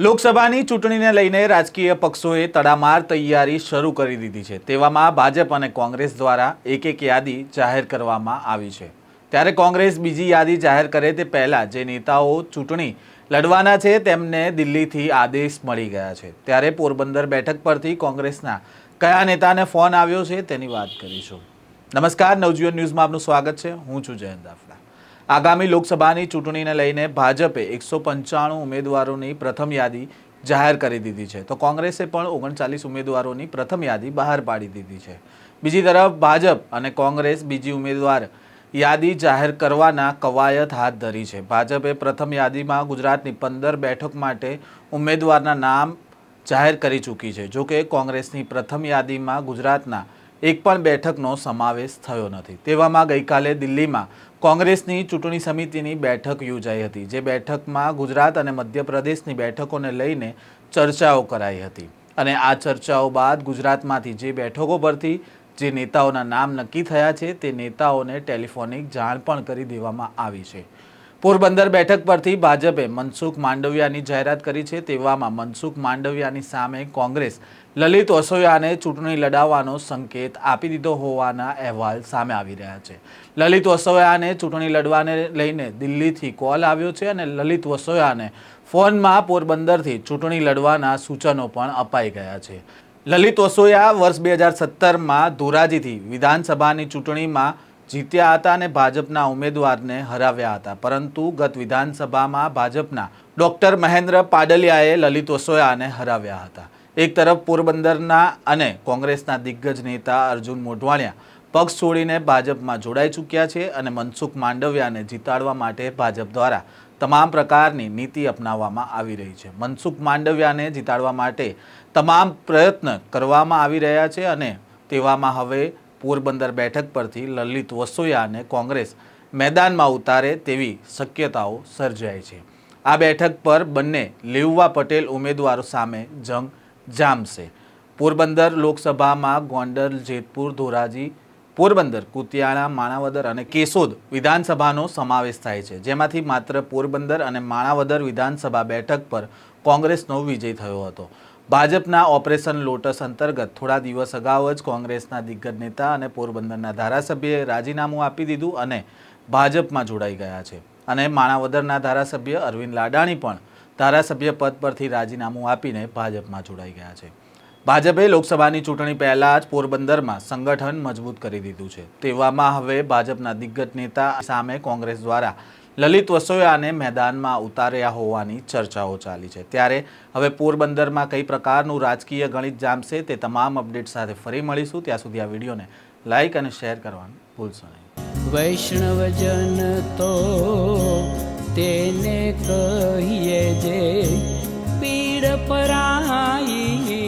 લોકસભાની ચૂંટણીને લઈને રાજકીય પક્ષોએ તડામાર તૈયારી શરૂ કરી દીધી છે. તેવામાં ભાજપ અને કોંગ્રેસ દ્વારા એક એક યાદી જાહેર કરવામાં આવી છે. ત્યારે કોંગ્રેસ બીજી યાદી જાહેર કરે તે પહેલાં જે નેતાઓ ચૂંટણી લડવાના છે તેમને દિલ્હીથી આદેશ મળી ગયા છે. ત્યારે પોરબંદર બેઠક પરથી કોંગ્રેસના કયા નેતાને ફોન આવ્યો છે તેની વાત કરીશું. નમસ્કાર, નવજીવન ન્યૂઝમાં આપનું સ્વાગત છે. હું છું જયંત દાફડા આગામી લોકસભાની ચૂંટણીને લઈને ભાજપે એકસો પંચાણું ઉમેદવારોની પ્રથમ યાદી જાહેર કરી દીધી છે. તો કોંગ્રેસે પણ ઓગણચાલીસ ઉમેદવારોની પ્રથમ યાદી બહાર પાડી દીધી છે. બીજી તરફ ભાજપ અને કોંગ્રેસ બીજી ઉમેદવાર યાદી જાહેર કરવાના કવાયત હાથ ધરી છે. ભાજપે પ્રથમ યાદીમાં ગુજરાતની પંદર બેઠક માટે ઉમેદવારના નામ જાહેર કરી ચૂકી છે. જોકે કોંગ્રેસની પ્રથમ યાદીમાં ગુજરાતના એક પણ બેઠકનો સમાવેશ થયો નથી. તેવામાં ગઈકાલે દિલ્હીમાં કોંગ્રેસની ચૂંટણી સમિતિની બેઠક યોજાઈ હતી, જે બેઠકમાં ગુજરાત અને મધ્યપ્રદેશની બેઠકોને લઈને ચર્ચાઓ કરાઈ હતી. અને આ ચર્ચાઓ બાદ ગુજરાતમાંથી જે બેઠકો પરથી જે નેતાઓના નામ નક્કી થયા છે, તે નેતાઓને ટેલિફોનિક જાણ પણ કરી દેવામાં આવી છે. પોરબંદર બેઠક પરથી ભાજપે મનસુખ માંડવિયાની જાહેરાત કરી છે. તેવામાં મનસુખ માંડવિયાની સામે કોંગ્રેસ લલિત ઓસોયાને ચૂંટણી લડાવવાનો સંકેત આપી દીધો હોવાના અહેવાલ સામે આવી રહ્યા છે. લલિત ઓસોયાને ચૂંટણી લડવાને લઈને દિલ્હીથી કોલ આવ્યો છે અને લલિત ઓસોયાને ફોનમાં પોરબંદરથી ચૂંટણી લડવાના સૂચનો પણ અપાઈ ગયા છે. લલિત ઓસોયા વર્ષ બે હજાર સત્તરમાં ધોરાજીથી વિધાનસભાની ચૂંટણીમાં જીત્યા હતા અને ભાજપના ઉમેદવારને હરાવ્યા હતા. પરંતુ ગત વિધાનસભામાં ભાજપના ડોક્ટર મહેન્દ્ર પાડલિયાએ લલિત ઓસોયાને હરાવ્યા હતા. એક તરફ પોરબંદરના અને કોંગ્રેસના દિગ્ગજ નેતા અર્જુન મોઢવાણિયા પક્ષ છોડીને ભાજપમાં જોડાઈ ચૂક્યા છે અને મનસુખ માંડવિયાને જીતાડવા માટે ભાજપ દ્વારા તમામ પ્રકારની નીતિ અપનાવવામાં આવી રહી છે. મનસુખ માંડવિયાને જીતાડવા માટે તમામ પ્રયત્ન કરવામાં આવી રહ્યા છે અને તેવામાં હવે પોરબંદર બેઠક પરથી લલિત વસોયાને કોંગ્રેસ મેદાનમાં ઉતારે તેવી શક્યતાઓ સર્જાય છે. આ બેઠક પર બંને લેઉવા પટેલ ઉમેદવારો સામે જંગ જામશે. પોરબંદર લોકસભામાં ગોંડલ, જેતપુર, ધોરાજી પોરબંદર કુતિયાણા માણાવદર અને કેશોદ વિધાનસભાનો સમાવેશ થાય છે. જેમાંથી માત્ર પોરબંદર અને માણાવદર વિધાનસભા બેઠક પર કોંગ્રેસનો વિજય થયો હતો. ભાજપના ઓપરેશન લોટસ અંતર્ગત થોડા દિવસ અગાઉ જ કોંગ્રેસના દિગ્ગજ નેતા અને પોરબંદરના ધારાસભ્યએ રાજીનામું આપી દીધું અને ભાજપમાં જોડાઈ ગયા છે. અને માણાવદરના ધારાસભ્ય અરવિંદ લાડાણી પણ ધારાસભ્ય પદ પરથી રાજીનામું આપીને ભાજપમાં જોડાઈ ગયા છે. ભાજપે લોકસભાની ચૂંટણી પહેલા જ પોરબંદરમાં સંગઠન મજબૂત કરી દીધું છે. તેવામાં હવે ભાજપના દિગ્ગજ નેતા સામે કોંગ્રેસ દ્વારા લલિત વસોયાને મેદાનમાં ઉતાર્યા હોવાની ચર્ચાઓ ચાલી છે. ત્યારે હવે પોરબંદરમાં કઈ પ્રકારનું રાજકીય ગણિત જામશે તે તમામ અપડેટ સાથે ફરી મળીશું. ત્યાં સુધી આ વિડીયોને લાઇક અને શેર કરવાનું ભૂલશો નહીં. વૈષ્ણવજન તો તેને કહીએ જે પીડ પરાઈ